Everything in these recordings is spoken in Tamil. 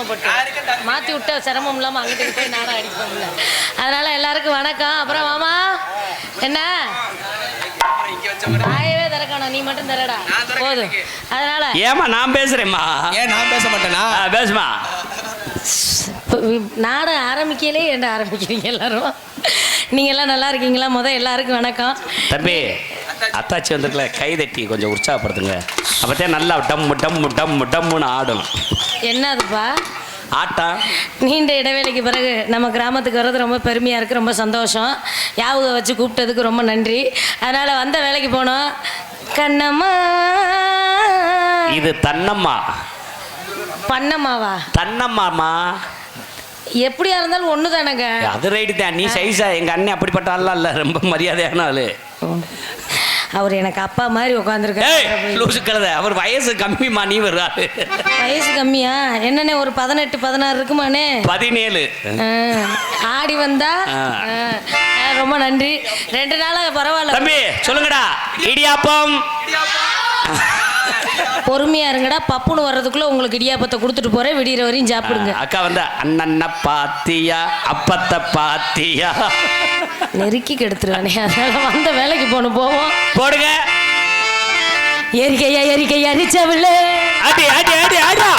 அவ்வளோ சிரமப்பட்டு மாற்றி விட்டா சிரமம் இல்லாமல் அங்கிட்டு போய் நாடகம் அடிப்போம்ல அதனால எல்லாருக்கும் வணக்கம். அப்புறம் மாமா என்ன? வாயவே திறக்கணும். நீ மட்டும் தரடா போதும். அதனால ஏமா நான் பேசுறேம்மா. ஏன் நான் பேச மாட்டேனா? பேசுமா. நாடகம் ஆரம்பிக்கலே என்ன ஆரம்பிக்கிறீங்க எல்லாரும்? நீங்க எல்லாம் நல்லா இருக்கீங்களா? முத எல்லாருக்கும் வணக்கம். தம்பி அத்தாச்சி வந்திருக்கல கை தட்டி கொஞ்சம் உற்சாகப்படுத்துங்க. அப்பத்தே நல்லா டம் டம் டம் டம்முன்னு ஆடும். என்னதுப்பா? ஆட்டம். நீண்ட இடைவேளைக்கு பிறகு நம்ம கிராமத்துக்கு வர்றது ரொம்ப பெருமையாக இருக்குது ரொம்ப சந்தோஷம். ஞாபகம் வச்சு கூப்பிட்டதுக்கு ரொம்ப நன்றி. அதனால் வந்த வேலைக்கு போனோம். கண்ணம்மா. இது தன்னம்மா. பண்ணம்மாவா? தன்னம்மாமா எப்படியா இருந்தாலும் ஒன்று தானங்க அது ரைட்டு தான். நீ சைஸா எங்க அண்ணன் அப்படிப்பட்ட ஆள்லாம் இல்ல. ரொம்ப மரியாதையான ஆளு. அவர் எனக்கு அப்பா மாதிரி உட்காந்துருக்காரு லூசு கழுத. அவர் வயசு கம்மிமா நீ வர்றாரு வயசு கம்மியா? என்னண்ணே ஒரு பதினெட்டு பதினாறு இருக்குமாண்ணே? பதினேழு. ஆடி வந்தா? ஆ. ரொம்ப நன்றி. ரெண்டு நாளாக பரவாயில்ல. தம்பி சொல்லுங்கடா. இடியாப்பம். பொறுமையா இருங்கடா பப்புன்னு வர்றதுக்குள்ள உங்களுக்கு இடியாப்பத்தை கொடுத்துட்டு போறேன் விடிகிற வரையும் சாப்பிடுங்க. அக்கா வந்த அண்ணன்ன பாத்தியா அப்பத்த பாத்தியா? நெருக்கி கெடுத்துருவானே அதனால வந்த வேலைக்கு போகணும் போவோம். போடுங்க. எரிக்கையா எரிக்கை அரிச்சவில்லை அடி அடி அடி அடா.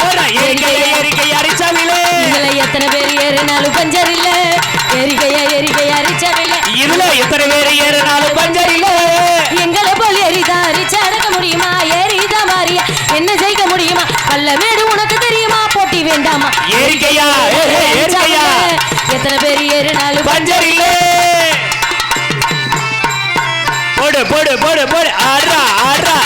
போடா எரிக்கை எரிக்கை அரிச்சாவிலே. இதுல எத்தனை பேர் ஏறினாலும் பஞ்சர் இல்ல. எரிக்கையா எரிக்கை அரிச்சவில்லை இதுல எத்தனை பேர் ஏறினாலும் பஞ்சர் ஏரிக்கையா. ஏரிக்கையா. எத்தனை பேர் ஏறினாலும் பஞ்சர் இல்ல. போடு போடு போடு போடு. ஆடுறா ஆடுறா.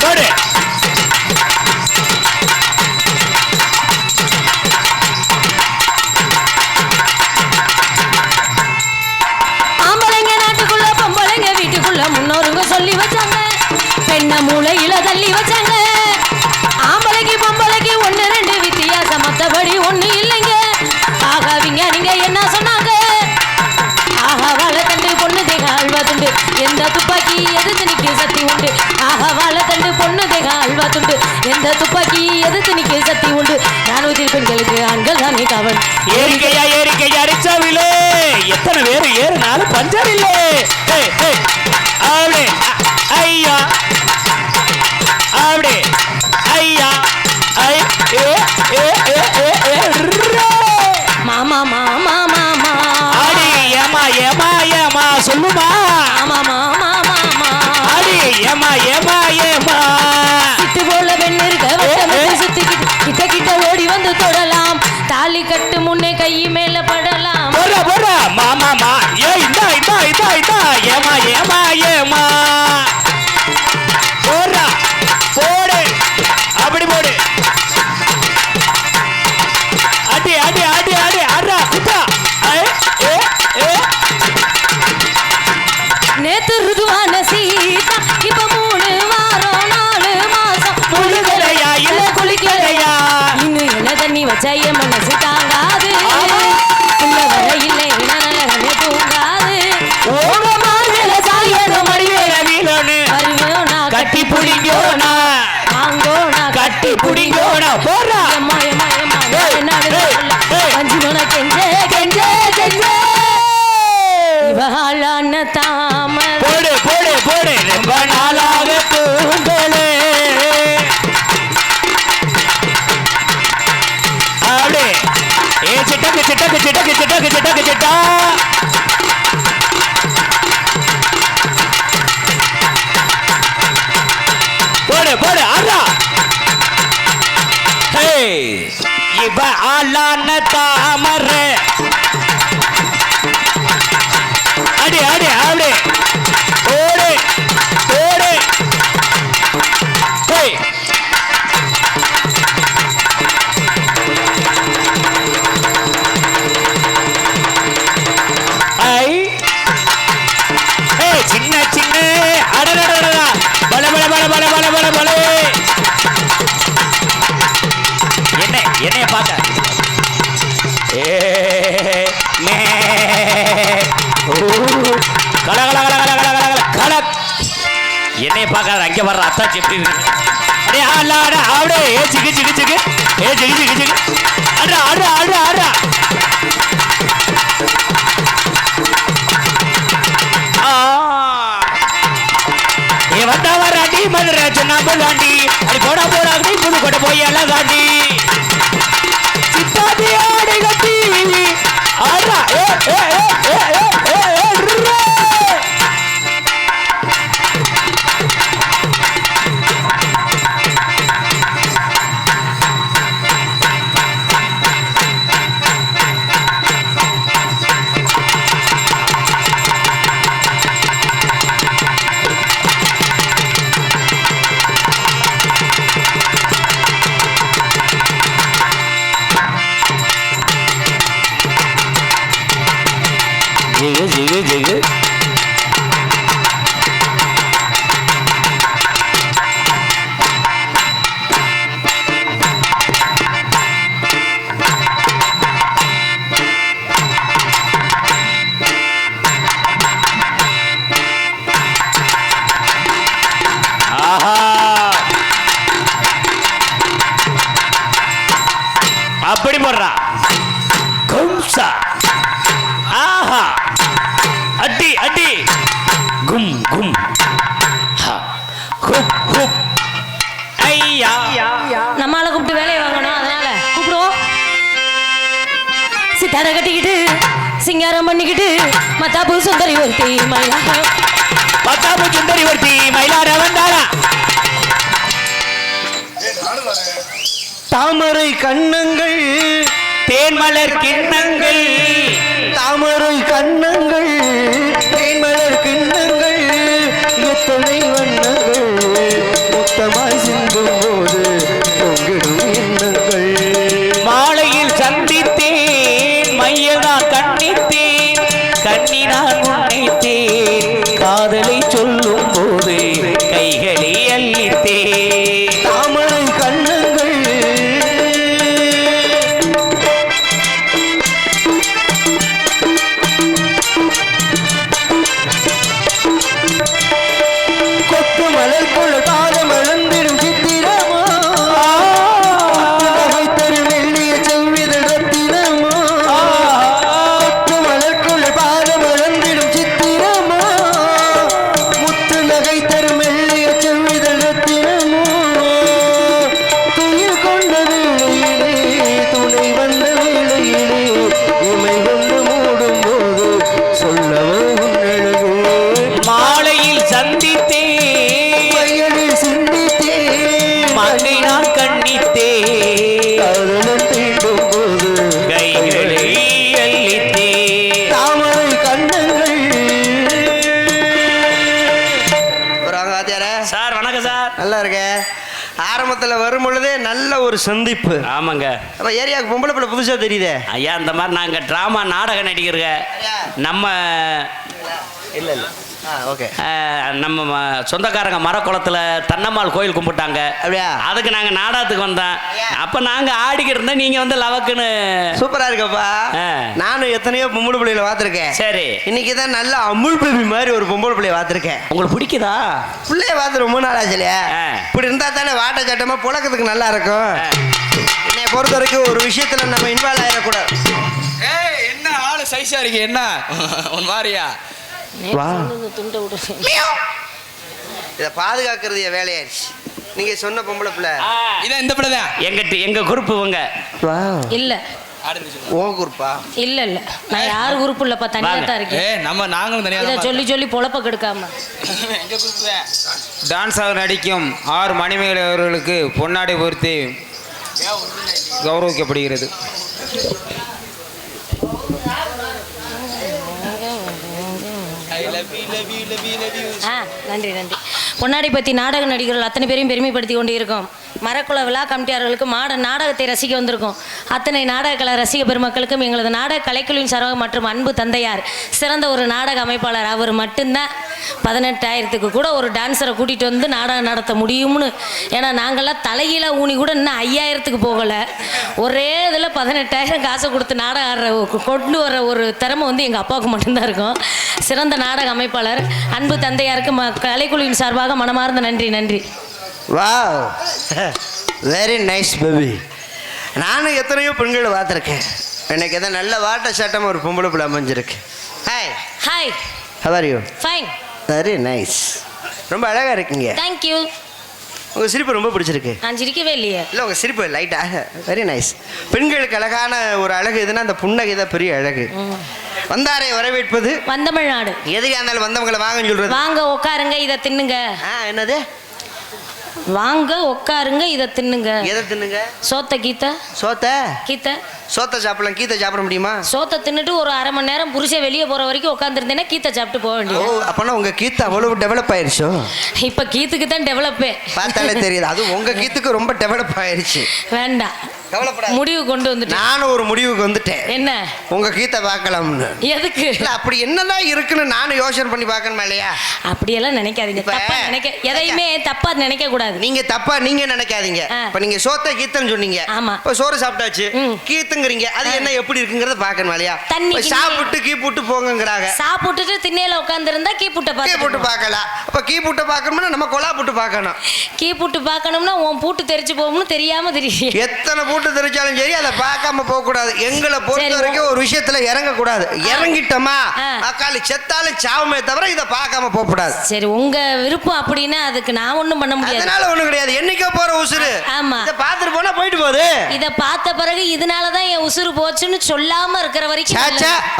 போடு. எந்த துப்பாக்கி எதிர்த்து நிக்க சக்தி உண்டு? ராணுவத்தில் பெண்களுக்கு ஆண்கள் தானே காவல். ஏரிக்கையா ஏரிக்கையா அரிச்சாவிலே எத்தனை பேர் ஏறினாலும் பஞ்சர் இல்லே ஏய், ஐயா. அப்படி ஐயா. ஐ ஏ ஏ ஏ. டாய் டாய் ஏமா ஏமா ஏமா. போடு போடு ஆடா ஹே இவ ஆளான தாமரை. இங்க வர்ற அத்தாச்சி எப்படி இருக்கு அடே ஆடா ஆடா ஆடே ஏ சிக்கு சிக்கு சிக்கு ஏ சிக்கு சிக்கு சிக்கு அடா அடா அடா அடா ஏ வந்தா வராண்டி மதுரை சொன்னா போலாண்டி புதுக்கோட்டை போய் அழகாண்டி சித்தாதி ஆடை கட்டி ஆடா ஏ ஏ ஏ ஏ ஏ ஏ அப்படி போடுறா. கும்சா. ஆஹா. அடி அடி கும் கும். ஹா. ஹுப் ஹுப். ஐயா. நம்மால கூப்பிட்டு வேலையை வாங்கணும் அதனால கூப்பிடுவோம் சித்தார கட்டிக்கிட்டு சிங்காரம் பண்ணிக்கிட்டு மத்தாப்பு சுந்தரி ஒருத்தி மயிலாட்டம் பத்தாப்பு சுந்தரி ஒருத்தி மயிலாட வந்தாளா தாமரை கண்ணங்கள் தேன்மலர் கிண்ணங்கள். தாமரை கண்ணங்கள் தேன்மலர் கிண்ணங்கள். ஒரு சந்திப்பு. ஆமாங்க. ஏரியாவுக்கு பொம்பளை பிள்ளை புதுசா தெரியுதே. ஐயா இந்த மாதிரி நாங்கள் ட்ராமா நாடக நடிகருங்க. நம்ம இல்லை இல்லை. ஆ ஓகே நம்ம சொந்தக்காரங்க மரக்குளத்தில் தன்னம்மாள் கோயில் கும்பிட்டாங்க. அப்படியா? அதுக்கு நாங்கள் நாடகத்துக்கு வந்தோம். அப்போ நாங்கள் ஆடிக்கிட்டு இருந்தோம். நீங்கள் வந்து லவக்குன்னு. சூப்பரா இருக்கப்பா. நானும் எத்தனையோ பொம்பளை பிள்ளைகளை பார்த்துருக்கேன். சரி. இன்னைக்கு தான் நல்ல அமுல் பேபி மாதிரி ஒரு பொம்பளை பிள்ளைய பார்த்துருக்கேன். உங்களுக்கு பிடிக்குதா? பிள்ளைய பார்த்து ரொம்ப நாள் ஆச்சுலையா ஆ. இப்படி இருந்தா தானே வாட்ட சட்டமா புழக்கத்துக்கு நல்லா இருக்கும். என்னை பொறுத்த வரைக்கும் ஒரு விஷயத்துல நம்ம இன்வால்வ் என்ன ஆளு சைஸா இருக்கு. என்ன? உன் மாதிரியா வா. துண்டை விட்டு இதை பாதுகாக்கிறது என் வேலையாயிருச்சு நீங்க சொன்ன பொம்பளை பிள்ளை. இதான் இந்த படம் தான். எங்கிட்ட எங்கள் குரூப் இவங்க. வா. இல்ல. ஓ குருப்பா இல்ல இல்ல. நான் யார் உறுப்பு இல்லப்பா தனியா தான் ஏ இருக்கேன் நம்ம நாங்களும் தனியா தான் சொல்லி சொல்லி பொழப்ப கெடுக்காம. எங்க கூப்பிடுவேன் டான்ஸாக நடிக்கும் ஆறு மணிமேல் அவர்களுக்கு பொன்னாடை பொருத்தி கௌரவிக்கப்படுகிறது. நன்றி நன்றி. பொன்னாடி பற்றி நாடக நடிகர்கள் அத்தனை பேரையும் பெருமைப்படுத்தி கொண்டு இருக்கோம் மரக்குள விழா கமிட்டியார்களுக்கு மாட நாடகத்தை ரசிக்க வந்திருக்கோம். அத்தனை நாடக கலை ரசிக பெருமக்களுக்கும் எங்களது நாடக கலைக்குழுவின் சரவம் மற்றும் அன்பு தந்தையார் சிறந்த ஒரு நாடக அமைப்பாளர் அவர் மட்டும்தான் பதினெட்டாயிரத்துக்கு கூட ஒரு டான்ஸரை கூட்டிகிட்டு வந்து நாடகம் நடத்த முடியும்னு. ஏன்னா நாங்கள்லாம் தலையில ஊனி கூட இன்னும் ஐயாயிரத்துக்கு போகலை. ஒரே இதில் பதினெட்டாயிரம் காசு கொடுத்து நாடகம் ஆடுற கொண்டு வர ஒரு திறமை வந்து எங்கள் அப்பாவுக்கு மட்டும்தான் இருக்கும். சிறந்த நாடக அமைப்பாளர் அன்பு தந்தையாருக்கு ம கலைக்குழுவின் சார்பாக மனமார்ந்த நன்றி நன்றி. வாவ் வெரி நைஸ் பேபி நானும் எத்தனையோ பெண்களை பார்த்துருக்கேன். எனக்கு எதாவது நல்ல வாட்ட சட்டம் ஒரு பொம்பளை பிள்ளை அமைஞ்சிருக்கு. Hi hi how are you fine very nice ரொம்ப அழகாக இருக்கீங்க. தேங்க்யூ உங்கள் சிரிப்பு ரொம்ப பிடிச்சிருக்கு. நான் சிரிக்கவே இல்லையே. இல்லை உங்கள் சிரிப்பு லைட்டாக வெரி நைஸ் பெண்களுக்கு அழகான ஒரு அழகு எதுனா அந்த புன்னகை தான் பெரிய அழகு. வந்தாரை வரவேற்பது? வந்தமிழ்நாடு. எதிரியா இருந்தாலும் வந்தவங்களை வாங்கன்னு சொல்றது. வாங்க உட்காருங்க இதை தின்னுங்க. ஆ என்னது? வாங்க உட்காருங்க இதை தின்னுங்க. எதை தின்னுங்க? சோத்த கீத்த. சோத்த? கீத்த. சோத்த சாப்பிடலாம் கீத்தை சாப்பிட முடியுமா? சோத்தை தின்னுட்டு ஒரு அரை மணி நேரம் புருஷன் வெளியே போற வரைக்கும் உட்காந்துருந்தேன்னா கீத்தை சாப்பிட்டு போக ஓ வேண்டியது. அப்பனா உங்க கீத்து அவ்வளவு டெவலப் ஆயிருச்சோ? இப்ப கீத்துக்கு தான் டெவலப்பே பார்த்தாலே தெரியுது. அது உங்க கீத்துக்கு ரொம்ப டெவலப் ஆயிருச்சு. வேண்டாம். கவலைப்படாத. முடிவு கொண்டு வந்துட்டேன். நானும் ஒரு முடிவுக்கு வந்துட்டேன். என்ன? உங்க கீத்தை பார்க்கலாம்னு. எதுக்கு? அப்படி என்னதான் இருக்குன்னு நானும் யோசனை பண்ணி பார்க்கணுமா இல்லையா? அப்படியெல்லாம் நினைக்காதீங்க. தப்பா நினைக்க எதையுமே தப்பா நினைக்க கூடாது. நீங்க தப்பா நீங்க நினைக்காதீங்க. இப்ப நீங்க சோத்த கீத்தன்னு சொன்னீங்க. ஆமா. இப்ப சோறு சாப்பிட்டாச்சு. கீத்துங்கிறீங்க. அது என்ன எப்படி இருக்குங்கிறத பார்க்கணும் இல்லையா? தண்ணி சாப்பிட்டு கீ போட்டு போங்கங்கிறாங்க. சாப்பிட்டுட்டு திண்ணையில உட்காந்துருந்தா கீ புட்டை கீ போட்டு பார்க்கலாம். அப்ப கீ போட்டு பார்க்கணும்னா நம்ம கொலா போட்டு பார்க்கணும். கீ புட்டு பார்க்கணும்னா உன் பூட்டு தெரிச்சு போகும்னு தெரியாம தெரியும் எத்தனை பூட்டு தெரிச்சாலும் சரி அதை பார்க்காம போக கூடாது எங்களை பொறுத்த வரைக்கும் ஒரு விஷயத்துல இறங்க கூடாது இறங்கிட்டோமா. அக்காளி செத்தாலும் சாவுமே தவிர இதை பார்க்காம போக கூடாது சரி உங்க விருப்பம் அப்படின்னா அதுக்கு நான் ஒண்ணும் பண்ண முடியாது. அதனால ஒண்ணும் கிடையாது. என்னைக்கோ போற உசுரு ஆமா. இதை பார்த்துட்டு போனா போயிட்டு போகுது. இத பார்த்த பிறகு இதனாலதான் என் உசுறு போச்சுன்னு சொல்லாம இருக்கிற வரைக்கும்.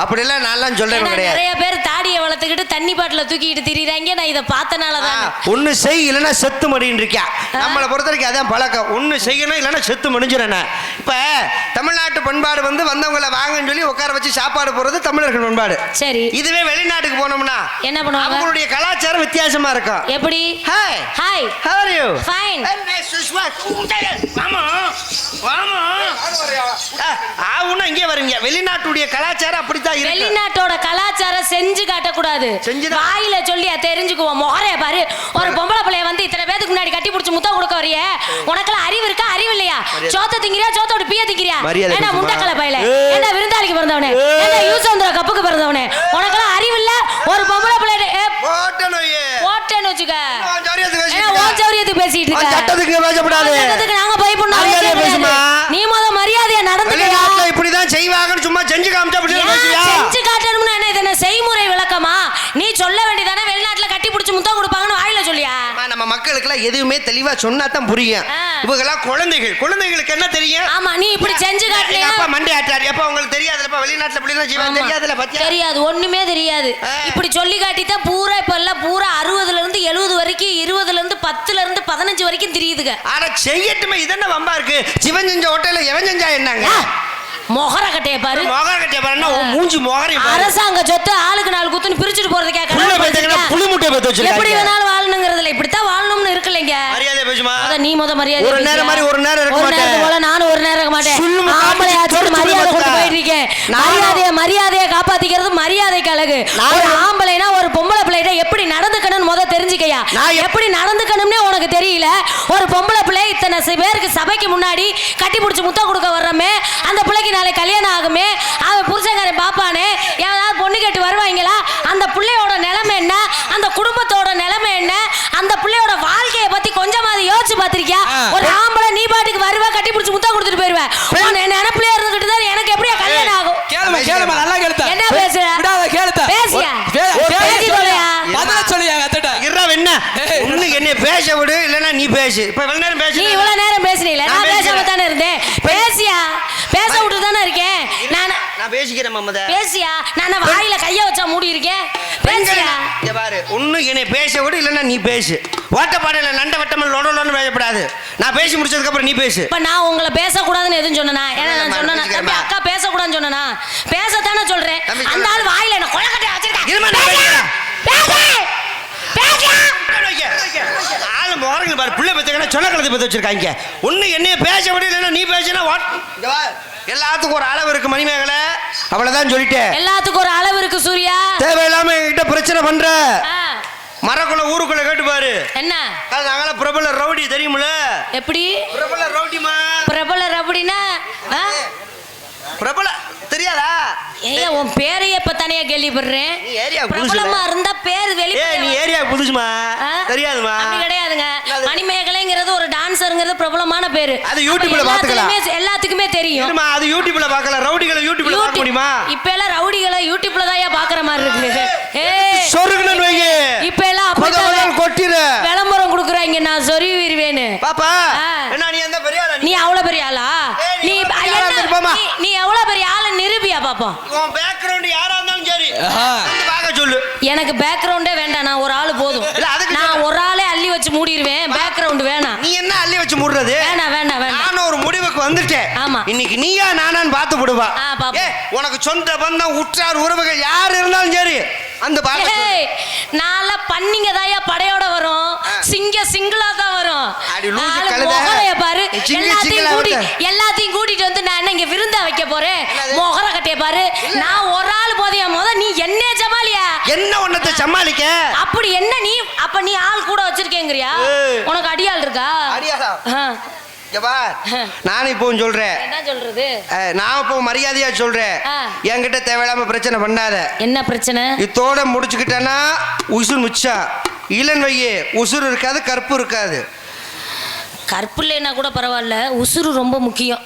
அப்படிலாம் நான்லாம் சொல்றேன் கிடையாது. நிறைய பேர் தாடியை வளர்த்துக்கிட்டு தண்ணி பாட்டில தூக்கிட்டு திரியுறாங்க. நான் இதை பார்த்தனாலதான் ஒன்னு செய் இல்லைன்னா செத்து மடின்னு இருக்கியா நம்மளை பொறுத்த வரைக்கும் அதான் பழக்கம். ஒன்னு செய்யணும் இல்லைன்னா செத்து மடிஞ்சிடணும். இப்ப தமிழ்நாட்டு பண்பாடு வந்து வந்தவங்கள வாங்கன்னு சொல்லி உட்கார வச்சு சாப்பாடு போறது தமிழர்கள் பண்பாடு. சரி. இதுவே வெளிநாட்டுக்கு போனோம்னா என்ன பண்ணுவாங்க? அவங்களுடைய கலாச்சாரம் வித்தியாசமா இருக்கும். எப்படி? Hi hi How are you? Fine. Very nice, Sushma. வாமா, வாமா. ஆ, ஆவுன்னா இங்கே வருவீங்க வெளிநாட்டுடைய கலாச்சாரம் அப்படித்தான் இருக்கு. வெளிநாட்டோட கலாச்சாரம் செஞ்சு காட்டக்கூடாது. வாயில சொல்லி தெரிஞ்சுக்குவோம். முகரைய பாரு. ஒரு பொம்பளை பிள்ளைய வந்து இத்தனை பேத்துக்கு முன்னாடி கட்டி பிடிச்சி முத்தம் கொடுக்க வரைய. உனக்கெல்லாம் அறிவு இருக்கா? அறிவு இல்லையா? சோத்த திங்கிறியா சோத்தோட பிய திங்கிறியா மரியாதை ஏன்னா. முண்டக்கலை பையில ஏய். ஏன்னா விருந்தாளிக்கு பிறந்தவனே. ஏன்னா யூசந்திர கப்புக்கு பிறந்தவனே உனக்கெல்லாம் அறிவு இல்ல ஒரு பொம்பளை பிள்ளை. போட்டேன்னு வச்சுக்க ஏன்னா பேசிட்டு உன் சௌரியத்துக்கு பேசிட்டு உன் இருக்க சட்டத்துக்கு பேசப்படாது உன் சட்டத்துக்கு நாங்க பயப்படணும் மரியாதையா அவசியம் பேசுமா. கிடையாது. நீ முத மரியாதையா நடந்துக்கயா வெளிநாட்டுல இப்படிதான் செய்வாங்கன்னு சும்மா செஞ்சு காமிச்சா அப்படி ஏன் பேசுவியா? செஞ்சு காட்டணும்னு என்ன இது என்ன செய்முறை விளக்கமா நீ சொல்ல வேண்டியதானே வெளிநாட்டுல கட்டி பிடிச்சி முத்தம் கொடுப்பாங்கன்னு வாயில சொல்லியா அம்மா, நம்ம மக்களுக்கெல்லாம் எதுவுமே தெளிவா சொன்னா தான் புரியும். இவங்கெல்லாம் குழந்தைகள். குழந்தைகளுக்கு என்ன தெரியும்? ஆமா நீ இப்படி செஞ்சு காட்டலையா அப்பா மண்டே ஆட்டாரு அப்ப உங்களுக்கு தெரியாதுலப்பா வெளிநாட்டுல செய்வாங்க ஆமா. தெரியாதுல பத்தியா? தெரியாது ஒண்ணுமே தெரியாது. இப்படி சொல்லி காட்டித்தான் பூரா இப்ப எல்லாம் பூரா அறுபதுல இருந்து எழுபது வரைக்கும் இருபதுல இருந்து பத்துல இருந்து பதினஞ்சு வரைக்கும் தெரியுதுங்க. ஆனா செய்யட்டுமே இதென்ன வம்பா இருக்கு? சிவன் செஞ்ச ஹோட்டல்ல எவன் செஞ்சா என்னங்க? மொகர கட்டைய பாரு. மொகர கட்டிய பாருன்னா மூஞ்சி மொகரை பாரு. அரசாங்க சொத்து ஆளுக்கு நாலு குத்துன்னு பிரிச்சுட்டு போறதுக்கே. புளி முட்டையை பெத்து. எப்படி வேணாலும் நீ முத மரியாதை ஒரு? நேரம் மாதிரி ஒரு நேரம் இருக்க மாட்டேன். போல நானும் ஒரு நேரம் இருக்க மாட்டேன் ஆம்பளை ஆச்சு மரியாதை. கொடுத்து போயிட்டு இருக்கேன். மரியாதையை மரியாதையை காப்பாத்திக்கிறது மரியாதைக்கு அழகு ஒரு ஆம்பளைனா ஒரு பொம்பளை பிள்ளைகிட்ட எப்படி நடந்துக்கணும்னு முத தெரிஞ்சுக்கையா எப்படி நடந்துக்கணும்னே உனக்கு தெரியல ஒரு பொம்பளை பிள்ளை இத்தனை பேருக்கு சபைக்கு முன்னாடி கட்டி பிடிச்சி முத்தம் கொடுக்க வர்றோமே அந்த பிள்ளைக்கு நாளை கல்யாணம் ஆகுமே அவன் புருஷங்காரன் பாப்பானே ஏதாவது பொண்ணு கேட்டு வருவாங்களா அந்த பிள்ளையோட நிலைமை என்ன அந்த குடும்பத்தோட நிலைமை என்ன அந்த பிள்ளையோட வாழ்க்கையை பத்தி கொஞ்சமாவது யோசிச்சு பார்த்திருக்கியா ஆ. ஒரு ஆம்பளை நீ பாட்டுக்கு வருவ கட்டி பிடிச்சி முத்தம் கொடுத்துட்டு போயிருவேன் உன் நினைப்புலயே இருந்துகிட்டு தான் எனக்கு எப்படியா கல்யாணம் ஆகும்? கேளுமா கேளுமா நல்லா கேளுத்த. என்ன பேசுற? விடாத கேளுத்த. பேசியா? பேசி தொலையா? பதில சொல்லியா அத்தட்ட? இருடா என்ன. ஒண்ணு என்னை பேச விடு இல்லைன்னா நீ பேசு. இப்ப இவ்வளவு நேரம் நீ பேசு இவ்வளவு நேரம் பேசுனீல நான் நான் பேசாம பேசுறேன். தானே இருந்தேன் பேசியா பேச விட்டு தானே இருக்கேன் நான் நான் பேசிக்கிறேன் மம்மத பேசியா? நான் வாயில கைய வச்சா மூடி இருக்கேன் பேசியா? இங்க பாரு ஒண்ணு என்னை பேச விடு இல்லைன்னா நீ பேசு. ஓட்டப்பாடையில நண்ட வட்டமல் லொடலோன்னு பேசப்படாது. நான் பேசி முடிச்சதுக்கு அப்புறம் நீ பேசு. இப்ப நான் உங்களை பேசக்கூடாதுன்னு எதுவும் சொன்னனா? ஏன்னா நான் இல்லம்மா, சொன்னா பேசிக்கிறேம்மா. தம்பி அக்கா பேசக்கூடாதுன்னு சொன்னனா? பேசத்தானே சொல்றேன். அந்த. ஆள் வாயில என்ன நான் வச்சிருக்கேன் மோரங்கள் பாரு. பிள்ளை பத்துக்கணும் சொன்ன கலந்து பத்து வச்சிருக்காங்க. ஒண்ணு என்னைய பேச விடு இல்லைன்னா நீ பேசினா வாட். எல்லாத்துக்கும் ஒரு அளவு இருக்கு மணிமேகலை. அவ்வளவுதான் சொல்லிட்டேன். எல்லாத்துக்கும் ஒரு அளவு இருக்கு சூர்யா. தேவையில்லாம என்கிட்ட பிரச்சனை பண்ற. ஆ, பாரு. என்ன? நாங்களாம் பிரபல ரவுடி தெரியுமில எப்படி? பிரபல ரவுடிமா பிரபலர் அப்படின்னா ஆ? பிரபல தெரியாதா? ஏய்யா உன் பேரையே இப்ப தனியா கேள்விப்படுறேன். நீ ஏரியா. பிரபலமா இருந்தா பேர் வெளி ஏ நீ ஏரியா புதுசுமா? தெரியாதுமா? அப்படி கிடையாதுங்க. மணிமேகலைங்கிறது ஒரு டான்சருங்கிறது பிரபலமான பேரு. அது யூடியூப்ல பாத்துக்கலாம். எல்லாத்துக்குமே- தெரியும். இல்லம்மா அது யூடியூப்ல பார்க்கலாம் ரவுடிகளை யூடியூப்ல பார்க்க முடியுமா? இப்ப எல்லாம் ரவுடிகளை யூடியூப்ல தான் பாக்குற மாதிரி இருக்கு ஏய் சொருகுனு வைங்க. இப்ப எல்லாம் கொதன்னு கொட்டிரு. விளம்பரம் குடுக்குறாங்க நான் சொருவிடுவேன்னு. பாப்பா ஆ. என்ன நீ எந்த பெரிய ஆளா? நீ அவ்வளவு பெரிய ஆளா ஏய், நீ நீ எவ்வளவு பெரிய என்ன- ஆளா தெரியுமாமா? நீ- நீ எவ்வளவு பெரிய ஆளு உன் பேக்ரவுண்ட் யாரா இருந்தாலும் சரி. வந்து பார்க்க சொல்லு. எனக்கு பேக்ரவுண்டே வேண்டாம். நான் ஒரு ஆளு போதும். இல்ல, அதுக்கு நான் ஒரு ஆளே அள்ளி வச்சு மூடிடுவேன் பேக்ரவுண்ட் வேணாம். நீ என்ன அள்ளி வச்சு முடுறது? வேணாம் வேண்டாம் வேண்டாம் நானும் ஒரு முடிவுக்கு வந்துட்டேன். ஆமா. இன்னைக்கு நீயா நானான்னு பார்த்து விடுவா. உனக்கு சொந்த பந்தம் உற்றார் உறவுகள் யார் இருந்தாலும் சரி அந்த நான்லாம் பண்ணிங்க தாயா படையோட வரும். சிங்க சிங்கிளா தான் வரும். நாலு பாரு. எல்லாத்தையும் கூட்டிட்டு வந்து நான் என்ன இங்க விருந்தா வைக்க போறேன்? பாரு நான் ஒரு ஆள் போதையா முத நீ என்ன ஜமாலியா என்ன ஒன்னத்தை சமாளிக்க? அப்படி என்ன நீ அப்ப நீ ஆள் கூட வச்சிருக்கேங்கறியா. உனக்கு அடியாள் இருக்கா? அடியாளா? நானும் இப்பவும் சொல்றேன். நான் இப்போ மரியாதையா சொல்றேன். என்கிட்ட தேவையில்லாம பிரச்சனை பண்ணாத. என்ன பிரச்சனை? இத்தோட முடிச்சுக்கிட்டேன்னா உசுர் மிச்சம். இளன் வையே உசுர் இருக்காது கற்பு இருக்காது. கற்பு இல்லைன்னா கூட பரவாயில்ல உசுறு ரொம்ப முக்கியம்.